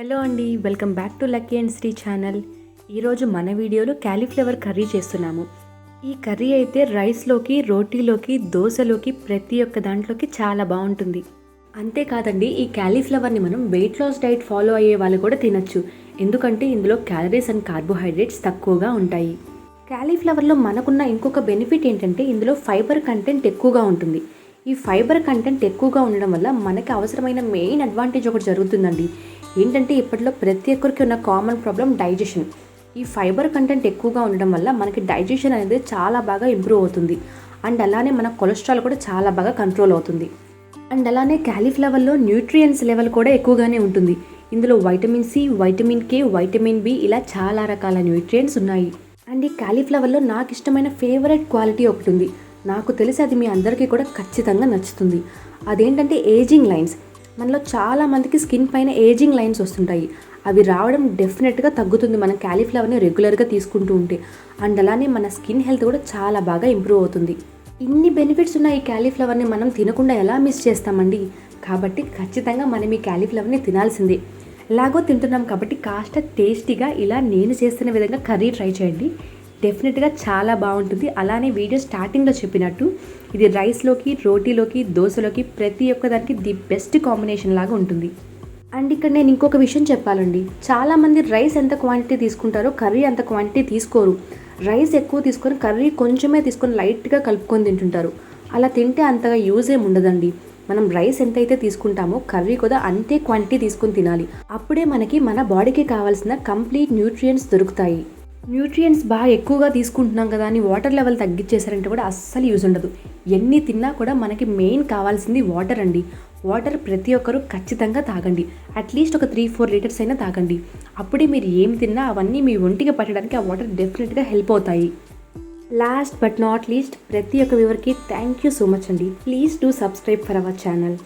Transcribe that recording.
Hello అండి welcome back to lucky and Sri channel. ఈరోజు మన వీడియోలో క్యాలీఫ్లవర్ కర్రీ చేస్తున్నాము. ఈ కర్రీ అయితే రైస్లోకి రోటీలోకి దోశలోకి ప్రతి ఒక్క దాంట్లోకి చాలా బాగుంటుంది. అంతేకాదండి ఈ క్యాలీఫ్లవర్ని మనం వెయిట్ లాస్ డైట్ ఫాలో అయ్యే వాళ్ళు కూడా తినచ్చు. ఎందుకంటే ఇందులో క్యాలరీస్ అండ్ కార్బోహైడ్రేట్స్ తక్కువగా ఉంటాయి. క్యాలీఫ్లవర్లో మనకున్న ఇంకొక బెనిఫిట్ ఏంటంటే ఇందులో ఫైబర్ కంటెంట్ ఎక్కువగా ఉంటుంది. ఈ ఫైబర్ కంటెంట్ ఎక్కువగా ఉండడం వల్ల మనకి అవసరమైన మెయిన్ అడ్వాంటేజ్ ఒకటి జరుగుతుందండి. ఏంటంటే ఇప్పట్లో ప్రతి ఒక్కరికి ఉన్న కామన్ ప్రాబ్లం డైజెషన్ ఈ ఫైబర్ కంటెంట్ ఎక్కువగా ఉండడం వల్ల మనకి డైజెషన్ అనేది చాలా బాగా ఇంప్రూవ్ అవుతుంది. అండ్ అలానే మన కొలెస్ట్రాల్ కూడా చాలా బాగా కంట్రోల్ అవుతుంది. అండ్ అలానే క్యాలీఫ్లవర్లో న్యూట్రియన్స్ లెవెల్ కూడా ఎక్కువగానే ఉంటుంది. ఇందులో vitamin C vitamin K vitamin B ఇలా చాలా రకాల న్యూట్రియన్స్ ఉన్నాయి. అండ్ ఈ క్యాలీఫ్లవర్లో నాకు ఇష్టమైన ఫేవరెట్ క్వాలిటీ ఒకటి ఉంది. నాకు తెలిసి అది మీ అందరికీ కూడా ఖచ్చితంగా నచ్చుతుంది. అదేంటంటే ఏజింగ్ లైన్స్ మనలో చాలా మందికి స్కిన్ పైన ఏజింగ్ లైన్స్ వస్తుంటాయి. అవి రావడం డెఫినెట్గా తగ్గుతుంది. మనం క్యాలీఫ్లవర్ని రెగ్యులర్గా తీసుకుంటూ ఉంటే. అండ్ అలానే మన స్కిన్ హెల్త్ కూడా చాలా బాగా ఇంప్రూవ్ అవుతుంది. ఇన్ని బెనిఫిట్స్ ఉన్న ఈ క్యాలీఫ్లవర్ని మనం తినకుండా ఎలా మిస్ చేస్తామండి? కాబట్టి ఖచ్చితంగా మనం ఈ క్యాలీఫ్లవర్ని తినాల్సిందే. ఎలాగో తింటున్నాం కాబట్టి కాస్త టేస్టీగా ఇలా నేను చేస్తున్న విధంగా కర్రీ ట్రై చేయండి. డెఫినెట్గా చాలా బాగుంటుంది. అలానే వీడియో స్టార్టింగ్లో చెప్పినట్టు ఇది రైస్లోకి రోటీలోకి దోశలోకి ప్రతి ఒక్క దానికి ది బెస్ట్ కాంబినేషన్ లాగా ఉంటుంది. అండ్ ఇక్కడ నేను ఇంకొక విషయం చెప్పాలండి. చాలామంది రైస్ ఎంత క్వాంటిటీ తీసుకుంటారో కర్రీ అంత క్వాంటిటీ తీసుకోరు. రైస్ ఎక్కువ తీసుకొని కర్రీ కొంచెమే తీసుకొని లైట్గా కలుపుకొని తింటుంటారు. అలా తింటే అంతగా యూజ్ ఏమి ఉండదండి. మనం రైస్ ఎంతైతే తీసుకుంటామో కర్రీ కూడా అంతే క్వాంటిటీ తీసుకొని తినాలి. అప్పుడే మనకి మన బాడీకి కావాల్సిన కంప్లీట్ న్యూట్రియంట్స్ దొరుకుతాయి. న్యూట్రియంట్స్ బాగా ఎక్కువగా తీసుకుంటున్నాం కదా అని వాటర్ లెవెల్ తగ్గించేసారంటే కూడా అస్సలు యూజ్ ఉండదు. ఎన్ని తిన్నా కూడా మనకి మెయిన్ కావాల్సింది వాటర్ అండి. వాటర్ ప్రతి ఒక్కరూ ఖచ్చితంగా తాగండి. అట్లీస్ట్ ఒక త్రీ ఫోర్ లీటర్స్ అయినా తాగండి. అప్పుడే మీరు ఏం తిన్నా అవన్నీ మీ ఒంటికి పట్టడానికి ఆ వాటర్ డెఫినెట్గా హెల్ప్ అవుతాయి. లాస్ట్ బట్ నాట్ లీస్ట్ ప్రతి ఒక్క వ్యూవర్కి థ్యాంక్ యూ సో మచ్ అండి. Please do subscribe for our channel